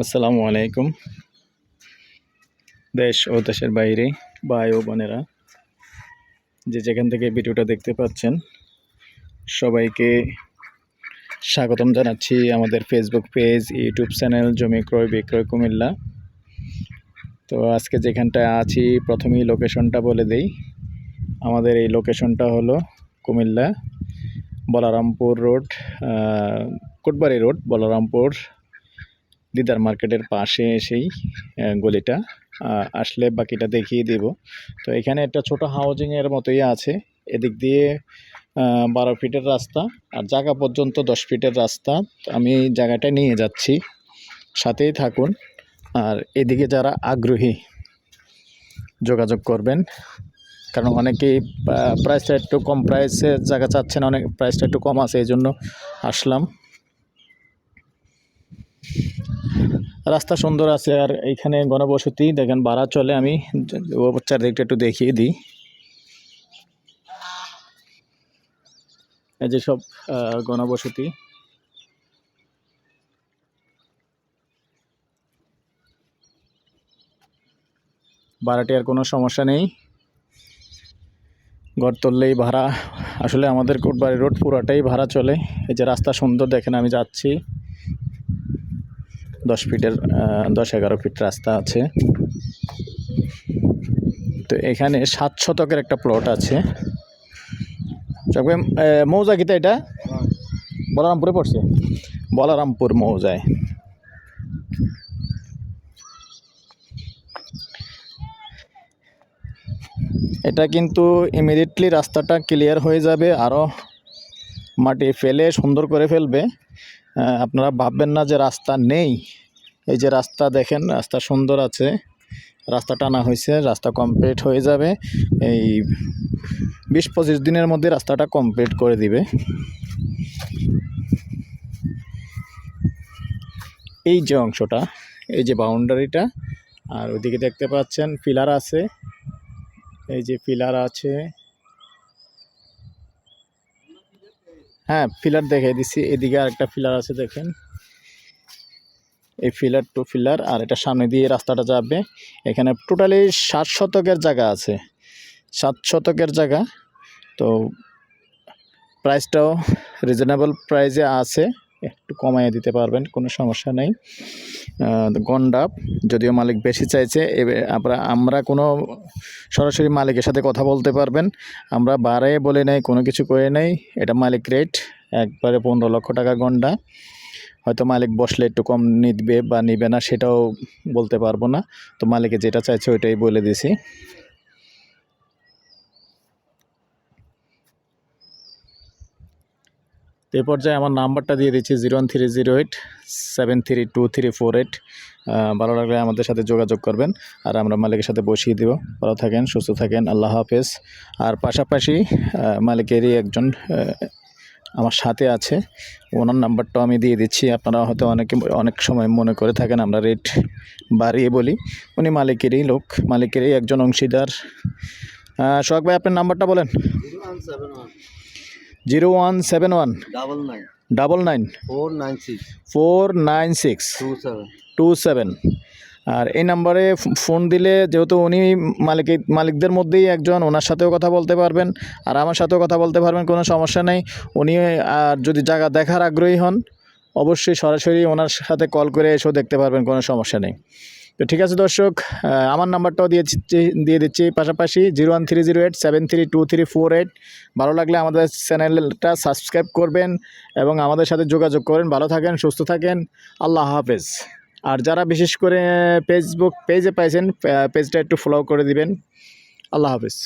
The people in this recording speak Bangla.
আসসালামু আলাইকুম। দেশ ও দেশের বাইরে ভাই ও বোনেরা, যে যেখান থেকে ভিডিওটা দেখতে পাচ্ছেন, সবাইকে স্বাগতম জানাচ্ছি আমাদের ফেসবুক পেজ ইউটিউব চ্যানেল জমি ক্রয়, বিক্রয়, কুমিল্লা। তো আজকে যেখানটায় আছি, প্রথমেই লোকেশনটা বলে দেই। আমাদের এই লোকেশনটা হলো কুমিল্লা, বলারামপুর রোড কোটবাড়ি রোড বলারামপুর দিদার মার্কেটের পাশে এসেই গলিটা আসলে বাকিটা দেখিয়ে দেব। তো এখানে একটা ছোট হাউজিংয়ের মতোই আছে। এদিক দিয়ে বারো ফিটের রাস্তা আর জায়গা পর্যন্ত দশ ফিটের রাস্তা। আমি জায়গাটা নিয়ে যাচ্ছি। সাথেই থাকুন। আর এদিকে যারা আগ্রহী যোগাযোগ করবেন, কারণ অনেকেই প্রাইসটা একটু কম প্রাইসে জায়গা চাচ্ছেন, অনেক প্রাইসটা একটু কম আছে এই জন্য আসলাম। রাস্তা সুন্দর আছে আর এইখানে গণবসতি। দেখেন ভাড়া চলে, আমি চারদিকটা একটু দেখিয়ে দিই। এই যে সব গণবসতি। ভাড়াটি আর কোনো সমস্যা নেই। ঘর তুললেই ভাড়া। আসলে আমাদের কোটবাড়ি রোড পুরাটাই ভাড়া চলে। এই যে রাস্তা সুন্দর, দেখেন আমি যাচ্ছি। দশ ফিটের দশ এগারো ফিট রাস্তা আছে। তো এখানে সাত শতকের একটা প্লট আছে। মৌজা কিতা এটা? বলারামপুরে পড়ছে? বলারামপুর মৌজায়। এটা কিন্তু ইমিডিয়েটলি রাস্তাটা ক্লিয়ার হয়ে যাবে আরও মাটি ফেলে সুন্দর করে ফেলবে। আপনারা ভাববেন না যে রাস্তা নেই। এই যে রাস্তা দেখেন, রাস্তা সুন্দর আছে। রাস্তা টানা হয়েছে, রাস্তা কমপ্লিট হয়ে যাবে। এই বিশ পঁচিশ দিনের মধ্যে রাস্তাটা কমপ্লিট করে দিবে। এই যে অংশটা, এই যে বাউন্ডারিটা আর ওইদিকে দেখতে পাচ্ছেন পিলার আছে। এই যে পিলার আছে হ্যাঁ ফিলার দেখাই দিছি। এদিকে আর একটা ফিলার আছে, দেখেন। এই ফিলার টু ফিলার আর এটা সামনে দিয়ে রাস্তাটা যাবে। এখানে টোটালি সাত শতকের জায়গা আছে। সাত শতকের জায়গা। তো প্রাইসটাও রিজনেবল প্রাইসে আছে। একটু কমাইয়ে দিতে পারবেন কোনো সমস্যা নেই। আহ, গন্ডা যদিও মালিক বেশি চাইছে এবে- আমরা আমরা কোনো সরাসরি মালিকের সাথে কথা বলতে পারবেন। আমরা বাড়াই বলে নেই কোনো কিছু করে নেই এটা মালিক রেট একবারে পনেরো লক্ষ টাকা গন্ডা। হয়তো মালিক বসলে একটু কম নিবে বা নিবে না সেটাও বলতে পারব না। তো মালিকে যেটা চাইছে ওইটাই বলে দিছি। এই পর্যায়ে আমার নাম্বারটা দিয়ে দিচ্ছি zero one three zero eight, seven three two three four eight. ভালো লাগলে আমাদের সাথে যোগাযোগ করবেন। আর আমরা মালিকের সাথে বসিয়ে দেব। ভালো থাকেন, সুস্থ থাকেন, আল্লাহ হাফেজ। আর পাশাপাশি মালিকেরই একজন আমার সাথে আছে। ওনার নাম্বারটাও আমি দিয়ে দিচ্ছি। আপনারা হয়তো অনেকে, অনেক সময় মনে করে থাকেন, আমরা রেট বাড়িয়ে বলি। উনি মালিকেরই লোক, মালিকেরই একজন অংশীদার। সোহাগ ভাই, আপনার নাম্বারটা বলেন। Zero one seven one double nine double nine four nine six four nine six two seven two seven আর এই নাম্বারে ফোন দিলে যেহেতু উনি মালিক মালিকদের মধ্যেই একজন ওনার সাথেও কথা বলতে পারবেন আর আমার সাথেও কথা বলতে পারবেন কোনো সমস্যা নেই। উনি আর যদি জায়গা দেখার আগ্রহী হন অবশ্যই সরাসরি ওনার সাথে কল করে এসেও দেখতে পারবেন কোনো সমস্যা নেই। তো ঠিক আছে দর্শক আমার নাম্বারটাও দিয়ে দিয়ে দিচ্ছি। পাশাপাশি zero one three zero eight, seven three two three four eight. ভালো লাগলে আমাদের চ্যানেলটা সাবস্ক্রাইব করবেন এবং আমাদের সাথে যোগাযোগ করেন। ভালো থাকেন, সুস্থ থাকেন। আল্লাহ হাফেজ। আর যারা বিশেষ করে ফেসবুক পেজে পাইছেন পেজটা একটু ফলো করে দিবেন। আল্লাহ হাফেজ।